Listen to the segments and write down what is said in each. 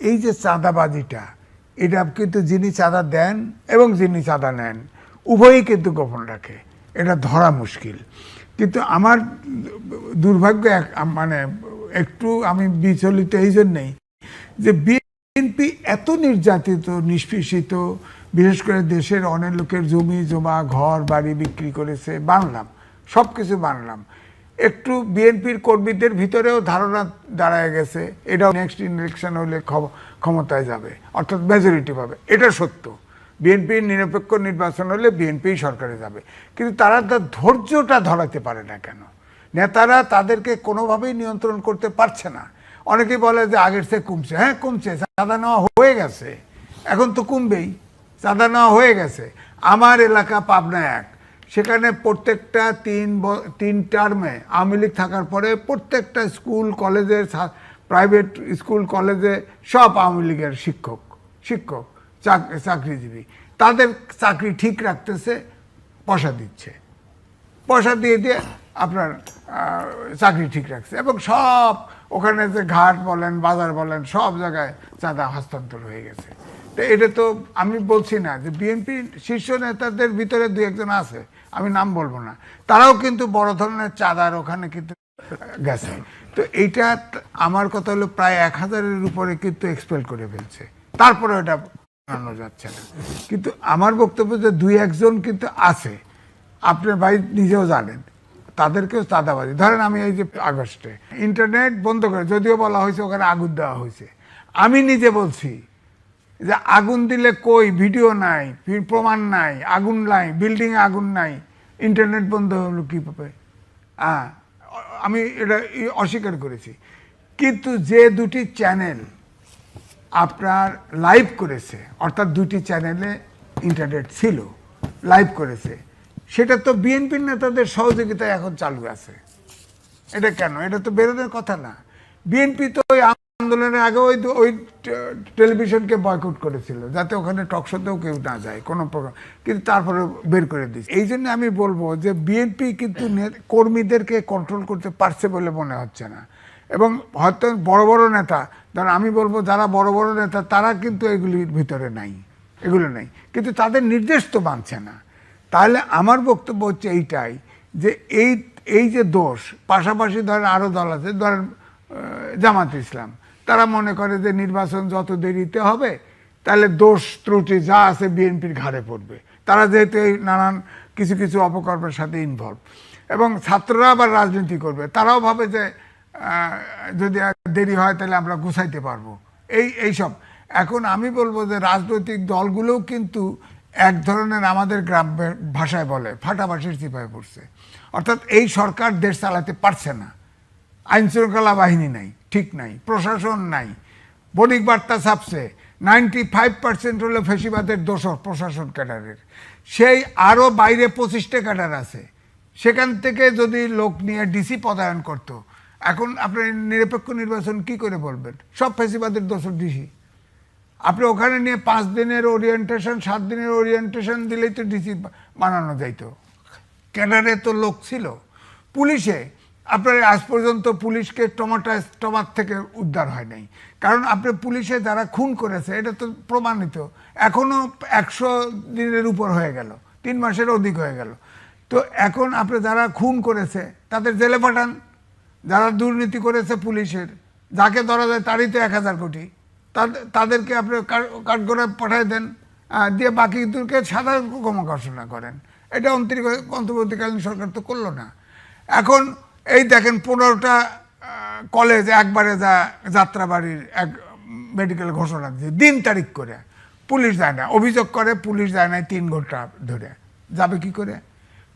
এই যে চাঁদাবাজিটা, এটা কিন্তু যিনি চাঁদা দেন এবং যিনি চাঁদা নেন, উভয়ই কিন্তু গোপন রাখে। এটা ধরা মুশকিল। কিন্তু আমার দুর্ভাগ্য মানে একটু আমি বিচলিত এই জন্যেই যে বিএনপি এত নির্যাতিত, নিষ্পেষিত, বিশেষ করে দেশের অনেক লোকের জমি, জমা, ঘর, বাড়ি বিক্রি করেছে, বানলাম সব কিছু বানলাম। একটু বিএনপির কর্মীদের ভিতরেও ধারণা দাঁড়ায় গেছে। এটাও নেক্সট ইলেকশন হলে ক্ষম- ক্ষমতায় যাবে, অর্থাৎ মেজরিটি পাবে। এটা সত্য। বিএনপির নিরপেক্ষ নির্বাচন হলে বিএনপি সরকারে যাবে। কিন্তু তারা তার ধৈর্যটা ধরাতে পারে না কেন? নেতারা তাদেরকে কোনোভাবেই নিয়ন্ত্রণ করতে পারছে না। অনেকে বলে যে আগের থেকে কমছে। হ্যাঁ কমছে। চাঁদা নেওয়া হয়ে গেছে। এখন তো কমবেই। চাঁদা নেওয়া হয়ে গেছে। আমার এলাকা পাবনা এক। সেখানে প্রত্যেকটা তিন তিন টার্মে আওয়ামী লীগ থাকার পরে প্রত্যেকটা স্কুল কলেজের প্রাইভেট স্কুল কলেজে সব আওয়ামী লীগের শিক্ষক শিক্ষক, চাক- চাকরিজীবী। তাদের চাকরি ঠিক রাখতেছে, পয়সা দিচ্ছে। পয়সা দিয়ে দিয়ে আপনার চাকরি ঠিক রাখছে। এবং সব ওখানে যে ঘাট বলেন, বাজার বলেন, সব জায়গায় চাঁদা হস্তান্তর হয়ে গেছে। এটা তো আমি বলছি না যে বিএনপি শীর্ষ নেতাদের ভিতরে দু একজন আছে, আমি নাম বলব না। তারাও কিন্তু বড় ধরনের চাঁদার ওখানে কিন্তু গেছে। তো এইটা আমার কথা হলো প্রায় এক হাজারের উপরে কিন্তু এক্সপেল করে ফেলছে। তারপরে এটা বানানো যাচ্ছে না। কিন্তু আমার বক্তব্য যে দুই একজন কিন্তু আছে, আপনার ভাই নিজেও জানেন, তাদেরকেও চাঁদাবাজি। ধরেন আমি এই যে আগস্টে ইন্টারনেট বন্ধ করে, যদিও বলা হয়েছে ওখানে আগুন দেওয়া হয়েছে। আমি নিজে বলছি যে আগুন দিলে কই? ভিডিও নাই প্রমাণ নাই, আগুন নাই, বিল্ডিং আগুন নাই, ইন্টারনেট বন্ধ হলো কীভাবে? হ্যাঁ আমি এটা অস্বীকার করেছি। কিন্তু যে দুটি চ্যানেল আপনার লাইভ করেছে, অর্থাৎ দুটি চ্যানেলে ইন্টারনেট ছিল, লাইভ করেছে, সেটা তো বিএনপির নেতাদের সহযোগিতায় এখন চালু আছে। এটা কেন? এটা তো বেরোনোর কথা না। বিএনপি তো ওই আন্দোলনের আগে ওই ওই টেলিভিশনকে বয়কট করেছিল, যাতে ওখানে টকশোতেও কেউ না যায়, কোনো প্রকার কিন্তু তারপরে বের করে দিচ্ছে এই জন্য আমি বলব যে বিএনপি কিন্তু কর্মীদেরকে কন্ট্রোল করতে পারছে বলে মনে হচ্ছে না। এবং হয়তো বড় বড় নেতা, ধর আমি বলব যারা বড় বড় নেতা, তারা কিন্তু এগুলির ভিতরে নাই, এগুলো নেই। কিন্তু তাদের নির্দেশ তো মানছে না। তাহলে আমার বক্তব্য হচ্ছে এইটাই যে এই এই যে দোষ, পাশাপাশি ধরেন আরও দল আছে, ধরেন জামাত ইসলাম। তারা মনে করে যে নির্বাচন যত দেরিতে হবে, তাহলে দোষ ত্রুটি যা আছে বিএনপির ঘাড়ে পড়বে। তারা যেহেতু এই নানান কিছু কিছু অপকর্মের সাথে ইনভলভ এবং ছাত্ররা আবার রাজনীতি করবে। তারাও ভাবে যে যদি দেরি হয় তাহলে আমরা গুছাইতে পারব। এই এইসব এখন আমি বলব যে রাজনৈতিক দলগুলোও কিন্তু এক ধরনের আমাদের গ্রাম ভাষায় বলে ফাটাবাসির চিপায় পড়ছে। অর্থাৎ এই সরকার দেশ চালাতে পারছে না। আইন শৃঙ্খলা বাহিনী নাই। ঠিক নাই, প্রশাসন নাই। বণিক বার্তা ছাপছে নাইনটি ফাইভ পার্সেন্ট হলো ফেসিবাদের দোষর, প্রশাসন ক্যাডারের। সেই আরও বাইরে পঁচিশটা ক্যাডার আছে। সেখান থেকে যদি লোক নিয়ে ডিসি পদায়ন করতো, এখন আপনি নিরপেক্ষ নির্বাচন কি করে বলবেন? সব ফেসিবাদের দোষর ডিসি। আপনি ওখানে নিয়ে পাঁচ দিনের ওরিয়েন্টেশন সাত দিনের ওরিয়েন্টেশন দিলেই তো ডিসি বানানো যাইতো। ক্যাডারে তো লোক ছিল। পুলিশে আপনার আজ পর্যন্ত পুলিশকে টমাটা টমার থেকে উদ্ধার হয় নাই। কারণ আপনি পুলিশে যারা খুন করেছে, এটা তো প্রমাণিত। এখনও একশো দিনের উপর হয়ে গেল, তিন মাসের অধিক হয়ে গেল। তো এখন আপনি যারা খুন করেছে, তাদের জেলে পাঠান। যারা দুর্নীতি করেছে পুলিশের, যাকে ধরা যায় তারই তো এক হাজার কোটি। তাদ- তাদেরকে আপনি কাঠগড়ায় পাঠিয়ে দেন দিয়ে বাকি দুকে সাধারণ ক্ষমাকর্ষণা করেন। এটা অন্তরিক, অন্তর্বর্তীকালীন সরকার তো করল না। এখন এই দেখেন পনেরোটা কলেজ একবারে যা যাত্রাবাড়ির এক মেডিকেল ঘোষণা দিয়ে দিন তারিখ করে। পুলিশ যায় না। অভিযোগ করে, পুলিশ যায় না তিন ঘণ্টা ধরে। যাবে কি করে?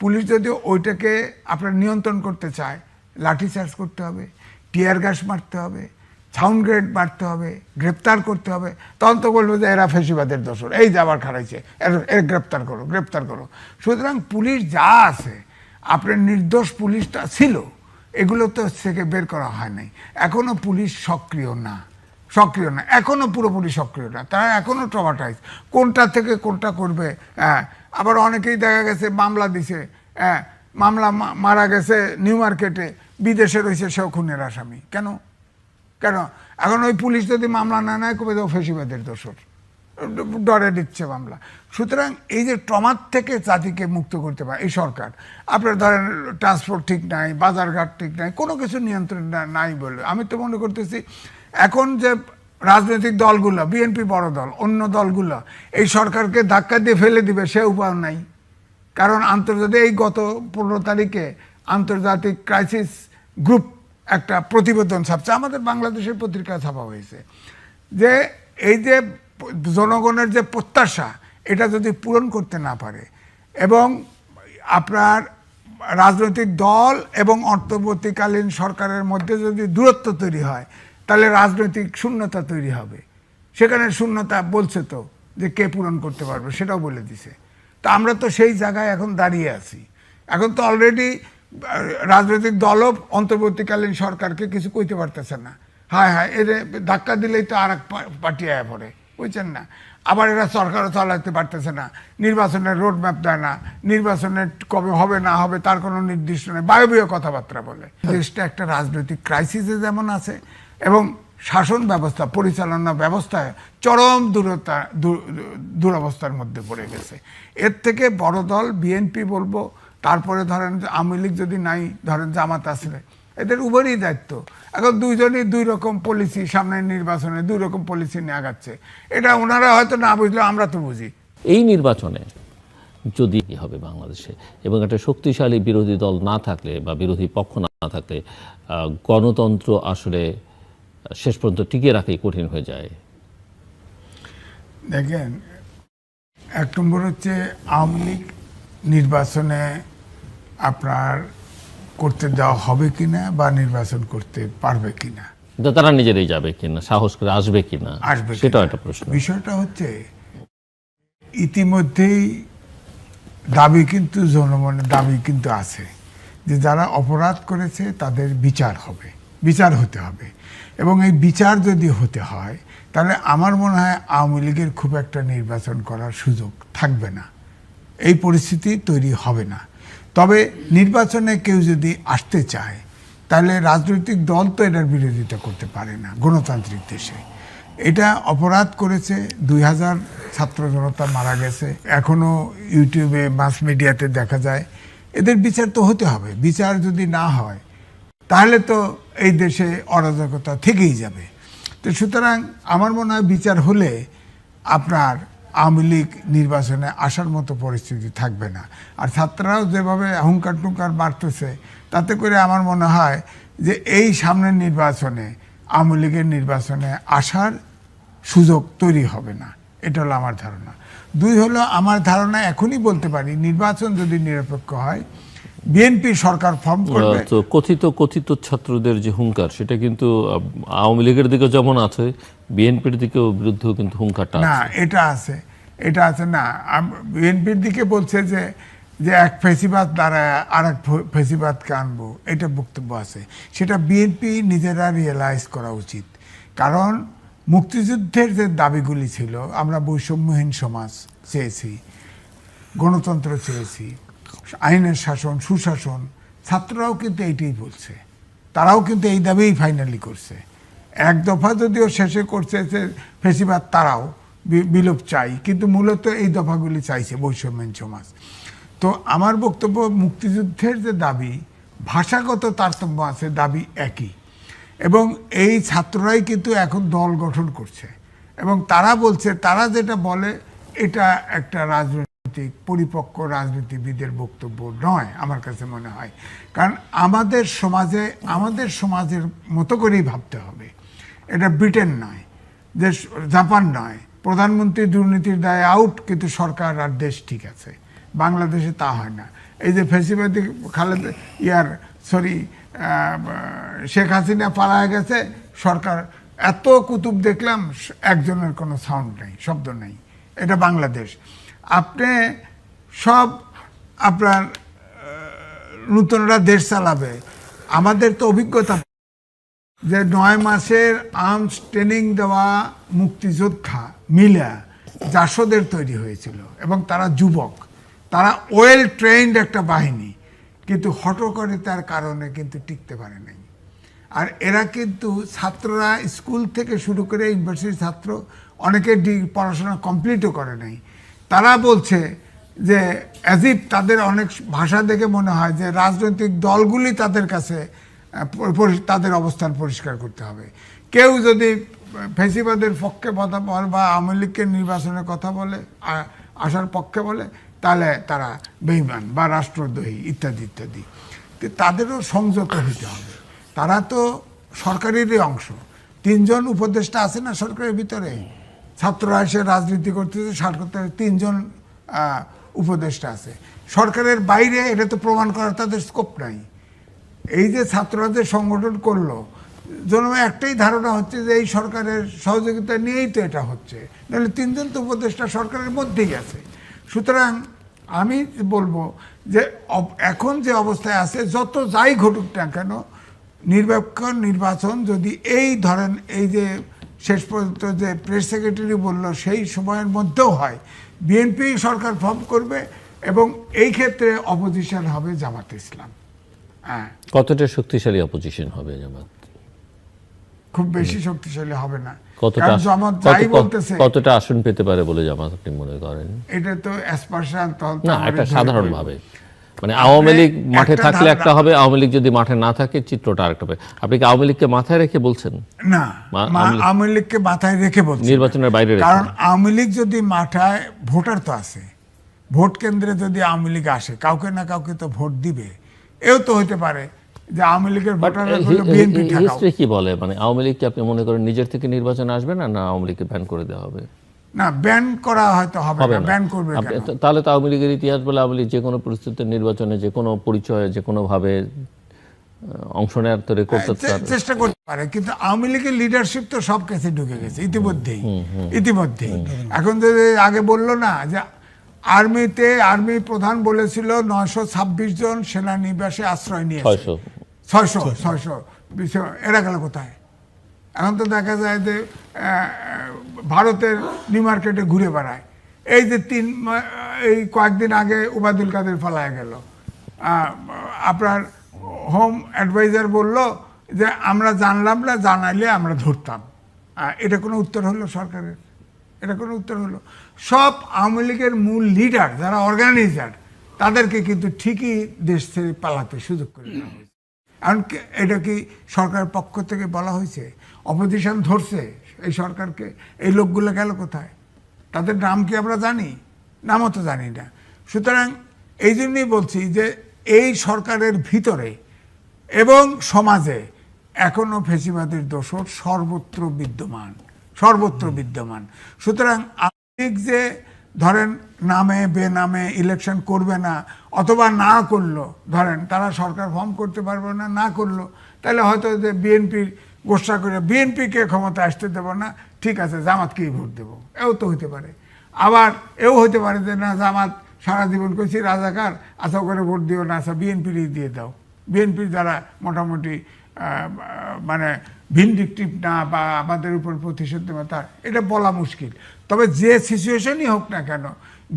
পুলিশ যদি ওইটাকে আপনার নিয়ন্ত্রণ করতে চায়, লাঠি চার্জ করতে হবে টিয়ার গ্যাস মারতে হবে সাউন্ড গ্রেড মারতে হবে, গ্রেপ্তার করতে হবে তখন তো বলব যে এরা ফেসিবাদের দোষর। এই যে আবার খারাইছে এর গ্রেপ্তার করো গ্রেপ্তার করো। সুতরাং পুলিশ যা আছে, আপনার নির্দোষ পুলিশটা ছিল। এগুলো তো থেকে বের করা হয় নাই। এখনও পুলিশ সক্রিয় না। সক্রিয় না। এখনও পুরোপুরি সক্রিয় না। তারা এখনও ট্রমাটাইজ কোনটা থেকে কোনটা করবে হ্যাঁ। আবার অনেকেই দেখা গেছে মামলা দিছে হ্যাঁ। মামলা মারা গেছে নিউ মার্কেটে, বিদেশে রয়েছে সেও খুনের আসামি। কেন? কেন? এখন ওই পুলিশ যদি মামলা না নেয়, কবে তো ফেসিবাদের দোষর। ডরে দিচ্ছে মামলা। সুতরাং এই যে ট্রমার থেকে জাতিকে মুক্ত করতে পারে, এই সরকার, আপনার ধরেন ট্রান্সপোর্ট ঠিক নাই, বাজারঘাট ঠিক নাই, কোনো কিছু নিয়ন্ত্রণ নাই বলে। আমি তো মনে করতেছি, এখন যে রাজনৈতিক দলগুলো বিএনপি বড় দল, অন্য দলগুলো, এই সরকারকে ধাক্কা দিয়ে ফেলে দিবে, সে উপায় নাই। কারণ আন্তর্জাতিক এই গত পনেরো তারিখে আন্তর্জাতিক ক্রাইসিস গ্রুপ একটা প্রতিবেদন ছাপছে। আমাদের বাংলাদেশের পত্রিকা ছাপা হয়েছে যে এই যে জনগণের যে প্রত্যাশা, এটা যদি পূরণ করতে না পারে এবং আপনার রাজনৈতিক দল এবং অন্তর্বর্তীকালীন সরকারের মধ্যে যদি দূরত্ব তৈরি হয়, তাহলে রাজনৈতিক শূন্যতা তৈরি হবে। সেখানে শূন্যতা বলছে তো যে কে পূরণ করতে পারবে, সেটাও বলে দিছে। তো আমরা তো সেই জায়গায় এখন দাঁড়িয়ে আছি। এখন তো অলরেডি রাজনৈতিক দলও অন্তর্বর্তীকালীন সরকারকে কিছু কইতে পারতেছে না। হ্যাঁ হ্যাঁ এদের ধাক্কা দিলেই তো আর এক পার্টি আয়া পড়ে। বুঝছেন না? আবার এরা সরকারও চালাতে পারতেছে না। নির্বাচনের রোড ম্যাপ দেয় না। নির্বাচনের কবে হবে, না হবে, তার কোনো নির্দিষ্ট নেই। বায়বীয় কথাবার্তা বলে। দেশটা একটা রাজনৈতিক ক্রাইসিসে যেমন আছে, এবং শাসন ব্যবস্থা, পরিচালনা ব্যবস্থায় চরম দূরতা দুরবস্থার মধ্যে পড়ে গেছে। এর থেকে বড় দল বিএনপি বলব। তারপরে ধরেন আওয়ামী লীগ যদি নাই, ধরেন জামাত আসলে এদের উভয়ই দায়িত্ব। এখন দুইজনই দুই রকম পলিসি সামনের নির্বাচনে দুই রকম পলিসি নিয়ে আগাচ্ছে। এটা ওনারা হয়তো না বুঝলে আমরা তো বুঝি। এই নির্বাচনে যদি হবে বাংলাদেশে এবং একটা শক্তিশালী বিরোধী দল না থাকলে বা বিরোধী পক্ষ না থাকলে গণতন্ত্র আসলে শেষ পর্যন্ত টিকিয়ে রাখাই কঠিন হয়ে যায়। দেখেন এক নম্বর হচ্ছে আওয়ামী লীগ নির্বাচনে আপনার করতে দেওয়া হবে কিনা বা নির্বাচন করতে পারবে কিনা? তারা নিজেরাই যাবে কিনা সাহস করে আসবে কিনা? আসবে সেটাও একটা প্রশ্ন। বিষয়টা হচ্ছে ইতিমধ্যেই দাবি কিন্তু জনমনের দাবি কিন্তু আছে যে যারা অপরাধ করেছে তাদের বিচার হবে বিচার হতে হবে। এবং এই বিচার যদি হতে হয় তাহলে আমার মনে হয় আওয়ামী লীগের খুব একটা নির্বাচন করার সুযোগ থাকবে না। এই পরিস্থিতি তৈরি হবে না। তবে নির্বাচনে কেউ যদি আসতে চায়, তাহলে রাজনৈতিক দল তো এটার বিরোধিতা করতে পারে না, গণতান্ত্রিক দেশে। এটা অপরাধ করেছে দুই হাজার ছাত্র জনতা মারা গেছে। এখনও ইউটিউবে, মাস মিডিয়াতে দেখা যায়, এদের বিচার তো হতে হবে, বিচার যদি না হয়, তাহলে তো এই দেশে অরাজকতা থেকেই যাবে। তো সুতরাং আমার মনে হয় বিচার হলে আপনার আওয়ামী লীগ নির্বাচনে আসার মতো পরিস্থিতি থাকবে না। আর ছাত্ররাও যেভাবে হুঙ্কার টুঙ্কার মারতেছে, তাতে করে আমার মনে হয় যে এই সামনের নির্বাচনে, আওয়ামী লীগের নির্বাচনে আসার সুযোগ তৈরি হবে না। এটা হলো আমার ধারণা। দুই হলো, আমার ধারণা এখনই বলতে পারি, নির্বাচন যদি নিরপেক্ষ হয় বিএনপি সরকার ফর্ম করবে। তো কথিত কথিত ছাত্রদের যে হুঙ্কার সেটা কিন্তু আওয়ামী লীগের দিকে যেমন আছে বিএনপির দিকেও বিরুদ্ধেও কিন্তু হুঙ্কারটা না এটা আছে। এটা আছে না। বিএনপির দিকে বলছে যে যে এক ফেসিবাদ দ্বারা আর এক ফেসিবাদকে আনব এটা বক্তব্য আছে। সেটা বিএনপি নিজেরা রিয়েলাইজ করা উচিত। কারণ মুক্তিযুদ্ধের যে দাবিগুলি ছিল আমরা বৈষম্যহীন সমাজ চেয়েছি গণতন্ত্র চেয়েছি আইনের শাসন, সুশাসন, ছাত্ররাও কিন্তু এইটাই বলছে। তারাও কিন্তু এই দাবিই ফাইনালি করছে। এক দফা যদিও শেষে করছে যে ফেসিবাদ তারাও বিলোপ চাই, কিন্তু মূলত এই দফাগুলি চাইছে বৈষম্যহীন সমাজ। তো আমার বক্তব্য মুক্তিযুদ্ধের যে দাবি, ভাষাগত তারতম্য আছে, দাবি একই। এবং এই ছাত্ররাই কিন্তু এখন দল গঠন করছে। এবং তারা বলছে, তারা যেটা বলে, এটা একটা রাজনৈতিক পরিপক্ক রাজনীতিবিদের বক্তব্য নয় আমার কাছে মনে হয়। কারণ আমাদের সমাজে, আমাদের সমাজের মতো করেই ভাবতে হবে। এটা ব্রিটেন নয়, দেশ, জাপান নয়। প্রধানমন্ত্রী দুর্নীতির দায়ে আউট কিন্তু সরকার আর দেশ ঠিক আছে। বাংলাদেশে তা হয় না। এই যে ফেসিবাদী খালেদ, ইয়ার সরি শেখ হাসিনা পালায় গেছে, সরকার এত কুতুব দেখলাম, একজনের কোনো সাউন্ড নেই, শব্দ নেই। এটা বাংলাদেশ। আপনি সব আপনার নূতনরা দেশ চালাবে। আমাদের তো অভিজ্ঞতা যে নয় মাসের আর্মস ট্রেনিং দেওয়া মুক্তিযোদ্ধা মিলা জাসদের তৈরি হয়েছিল এবং তারা যুবক। তারা ওয়েল ট্রেন্ড একটা বাহিনী, কিন্তু হটকরিতার কারণে কিন্তু টিকতে পারে নাই। আর এরা কিন্তু ছাত্ররা স্কুল থেকে শুরু করে ইউনিভার্সিটির ছাত্র অনেকে পড়াশোনা কমপ্লিটও করে নাই। তারা বলছে যে অ্যাজিপ তাদের অনেক ভাষা দেখে মনে হয় যে রাজনৈতিক দলগুলি তাদের কাছে তাদের অবস্থান পরিষ্কার করতে হবে। কেউ যদি ফেসিবাদের পক্ষে কথা বলে বা আওয়ামী লীগকে নির্বাচনের কথা বলে আসার পক্ষে বলে, তাহলে তারা বেইমান বা রাষ্ট্রদ্রোহী, ইত্যাদি ইত্যাদি। তাদেরও সংযত হতে হবে। তারা তো সরকারেরই অংশ। তিনজন উপদেষ্টা আছে না সরকারের ভিতরে? ছাত্ররা এসে রাজনীতি করতেছে সরকার তিনজন উপদেষ্টা আছে। সরকারের বাইরে এটা তো প্রমাণ করার তাদের স্কোপ নাই। এই যে ছাত্ররা যে সংগঠন করল জন্মে একটাই ধারণা হচ্ছে যে এই সরকারের সহযোগিতা নিয়েই তো এটা হচ্ছে। নাহলে তিনজন তো উপদেষ্টা সরকারের মধ্যেই আছে। সুতরাং আমি বলব যে এখন যে অবস্থায় আছে, যত যাই ঘটুক না কেন, নিরপেক্ষ নির্বাচন যদি এই ধরেন, এই যে শেষ পর্যন্ত যে প্রেস সেক্রেটারি বলল সেই সময়ের মধ্যেও হয়। বিএনপি সরকার ফর্ম করবে এবং এই ক্ষেত্রে অপোজিশন হবে জামাত ইসলাম। হ্যাঁ। কতটা শক্তিশালী অপোজিশন হবে জামাত? খুব বেশি শক্তিশালী হবে না। কতটা জামাত যাই কত- বলতেছে কতটা আসন পেতে পারে বলে জামাত আপনি মনে করেন? এটা তো অ্যাসপারশন না এটা ধরে সাধারণ ভাবে মানে আওয়ামী লীগ মাঠে থাকলে একটা হবে আওয়ামী লীগ যদি মাঠে না থাকে চিত্রটা আরেকটা হবে। আপনি কি আওয়ামী লীগকে মাথায় রেখে বলছেন? না আওয়ামী লীগ- লীগকে মাথায় রেখে বলছি। নির্বাচনের বাইরে কারণ আওয়ামী লীগ যদি মাথায় ভোটার তো আছে। ভোট কেন্দ্রে যদি আওয়ামী লীগ আসে কাউকে না কাউকে তো ভোট দিবে। এও তো হতে পারে যে আওয়ামী লীগের বিএনপি কি বলে? মানে আওয়ামী লীগকে আপনি মনে করেন নিজের থেকে নির্বাচন আসবে না না আওয়ামী লীগকে ব্যান করে দেওয়া হবে? না ব্যান করা হয়তো হবে না ব্যান করবে তাহলে তো আওয়ামী লীগের ইতিহাস বলে আওয়ামী লীগ যে কোনো পরিস্থিতিতে নির্বাচনে যে কোনো পরিচয়ে যে কোনো ভাবে অংশ নেওয়ার তো রেকর্ড তো চে- চেষ্টা করতে পারে কিন্তু আওয়ামী লীগের লিডারশিপ তো সব কাছে ঢুকে গেছে ইতিমধ্যেই। ইতিমধ্যেই। এখন যদি আগে বলল না যে আর্মিতে আর্মি প্রধান বলেছিল নয়শো ছাব্বিশ জন সেনানিবাসে আশ্রয় নিয়েছে। ছয়শো। ছয়শো ছয়শো। এরা গেল কোথায়? এখন তো দেখা যায় যে ভারতের নিউ মার্কেটে ঘুরে বেড়ায়। এই যে তিন এই কয়েকদিন আগে উবাদুল কাদের পালায় গেল। আপনার হোম অ্যাডভাইজার বলল যে, আমরা জানলাম না, জানাইলে আমরা ধরতাম। এটা কোনো উত্তর হলো সরকারের? এটা কোনো উত্তর হলো? সব আওয়ামী লীগের মূল লিডার যারা অর্গানাইজার তাদেরকে কিন্তু ঠিকই দেশ ছেড়ে পালাতে সুযোগ করে দেওয়া হয়েছে। এখন কি- এটা কি সরকারের পক্ষ থেকে বলা হয়েছে? অপোজিশন ধরছে এই সরকারকে এই লোকগুলো গেল কোথায়? তাদের নাম কি আমরা জানি? নামও তো জানি না। সুতরাং এই জন্যই বলছি যে এই সরকারের ভিতরে এবং সমাজে এখনও ফেসিবাদের দোষর সর্বত্র বিদ্যমান সর্বত্র বিদ্যমান। সুতরাং আওয়ামী যে ধরেন নামে বেনামে ইলেকশন করবে না অথবা না করল ধরেন তারা সরকার ফর্ম করতে পারবে না না করল তাহলে হয়তো যে বিএনপির গোসা করে বিএনপিকে ক্ষমতা আসতে দেবো না, ঠিক আছে, জামাতকেই ভোট দেবো। এও তো হতে পারে। আবার এও হতে পারে যে, না, জামাত সারা জীবন করছি রাজাকার আশা করে ভোট দিও না আচ্ছা বিএনপিরই দিয়ে দাও। বিএনপির যারা মোটামুটি মানে ভিনডিকটিভ না বা আমাদের উপর প্রতিশোধ নেবে তার এটা বলা মুশকিল। তবে যে সিচুয়েশনই হোক না কেন,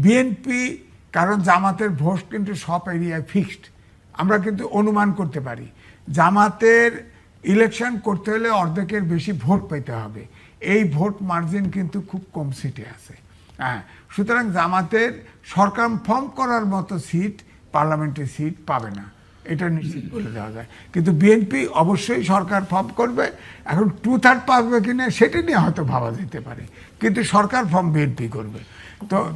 বিএনপি, কারণ জামাতের ভোট কিন্তু সব এরিয়ায় ফিক্সড আমরা কিন্তু অনুমান করতে পারি। জামাতের ইলেকশন করতে হলে অর্ধেকের বেশি ভোট পেতে হবে। এই ভোট মার্জিন কিন্তু খুব কম সিটে আছে। হ্যাঁ সুতরাং জামাতের সরকার ফর্ম করার মতো সিট পার্লামেন্টের সিট পাবে না। এটা নিশ্চিত বলে দেওয়া যায়। কিন্তু বিএনপি অবশ্যই সরকার ফর্ম করবে। এখন টু থার্ড পাবে কিনা সেটা নিয়ে হয়তো ভাবা যেতে পারে। কিন্তু সরকার ফর্ম বিএনপি করবে। তো